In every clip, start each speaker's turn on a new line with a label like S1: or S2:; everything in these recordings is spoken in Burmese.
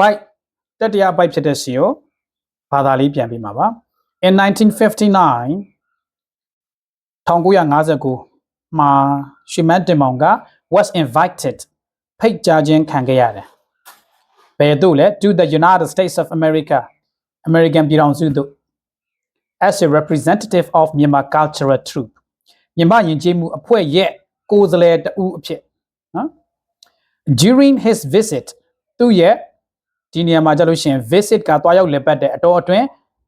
S1: ဘိုက်တတိယဘိုက်ဖြစ်တဲ့စီကိုဘာသာလေးပြန်ပြီးမှာပါ in 1959 1959မှာရှီမန်တင်မောင်က was invited ဖိတ်ကြားခြင်းခံခဲ့ရတယ်ဘယ်သို့လဲ to the United States of America American ပြည်ထောင်စုသို့ as a representative of Myanmar cultural troop မြန်မာယဉ်ကျေးမှုအဖွဲ့ရဲ့ကိုယ်စားလှယ်တဦးအဖြစ်နော် during his visit သူ့ရဲ့ ဒီနေရာမှာကြလို့ရှိရင် visit ကတွားရောက်လည်ပတ်တဲ့အတော်အတွင်း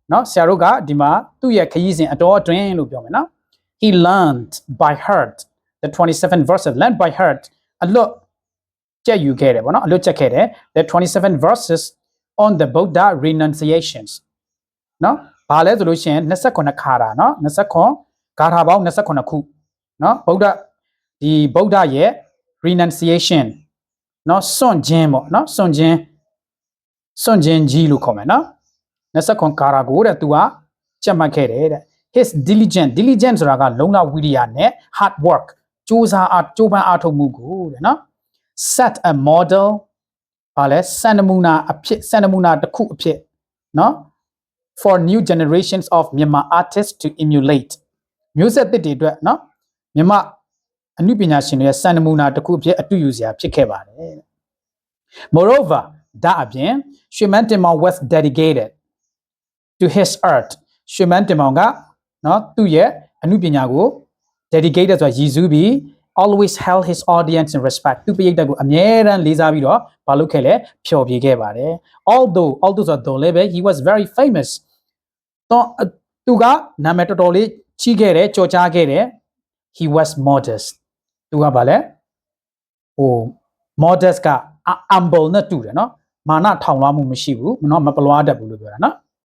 S1: เนาะဆရာတို့ကဒီမှာသူ့ရဲ့ခရီးစဉ်အတော်အတွင်းလို့ပြောမယ်နော် he learned by heart the 27 verses learned by heart အလွတ်ကြက်ယူခဲ့တယ်ဗောနော်အလွတ်ချက်ခဲ့တယ် the 27 verses on the buddha renunciations နော်ဘာလဲဆိုလို့ရှိရင်29ခါတာနော်29ဂါထာပေါင်း29ခုနော်ဗုဒ္ဓဒီဗုဒ္ဓရဲ့ renunciation နော်စွန့်ခြင်းပေါ့နော်စွန့်ခြင်း စွန့်ခြင်းကြီးလို့ခေါ်မယ်နော်29ခါတာကိုတဲ့သူကကြက်မှတ်ခဲ့တယ်တဲ့ his diligent diligent ဆိုတာကလုံလဝိရိယနဲ့ hard work စူးစမ်းအားကြိုးပမ်းအားထုတ်မှုကိုတဲ့နော် set a model ဘာလဲစံနမူနာအဖြစ်စံနမူနာတစ်ခုအဖြစ်နော် for new generations of Myanmar artists to emulate မျိုးဆက်သစ်တွေအတွက်နော်မြန်မာအနုပညာရှင်တွေရဲ့စံနမူနာတစ်ခုအဖြစ်အတူယူစရာဖြစ်ခဲ့ပါတယ် moreover ဒါအပြင်ရွှေမန်းတင်မောင် was dedicated to his art ရွှေမန်းတင်မောင်ကနော်သူ့ရဲ့အနုပညာကို dedicated ဆိုတာရည်စူးပြီး always held his audience in respect သူပရိသတ်ကိုအမြဲတမ်းလေးစားပြီးတော့မလုပ်ခဲ့လဲဖျော်ဖြေခဲ့ပါတယ် although although ဆိုတော့လည်းပဲ he was very famous တော့သူကနာမည်တော်တော်လေးကြီးခဲ့တယ်ကြော်ကြားခဲ့တယ် he was modest သူကဗာလဲဟို modest က humble နဲ့တူတယ်နော်မာနထောင်လွှားမှုမရှိဘူးနော်မပလွားတတ်ဘူးလို့ပြောတာနော်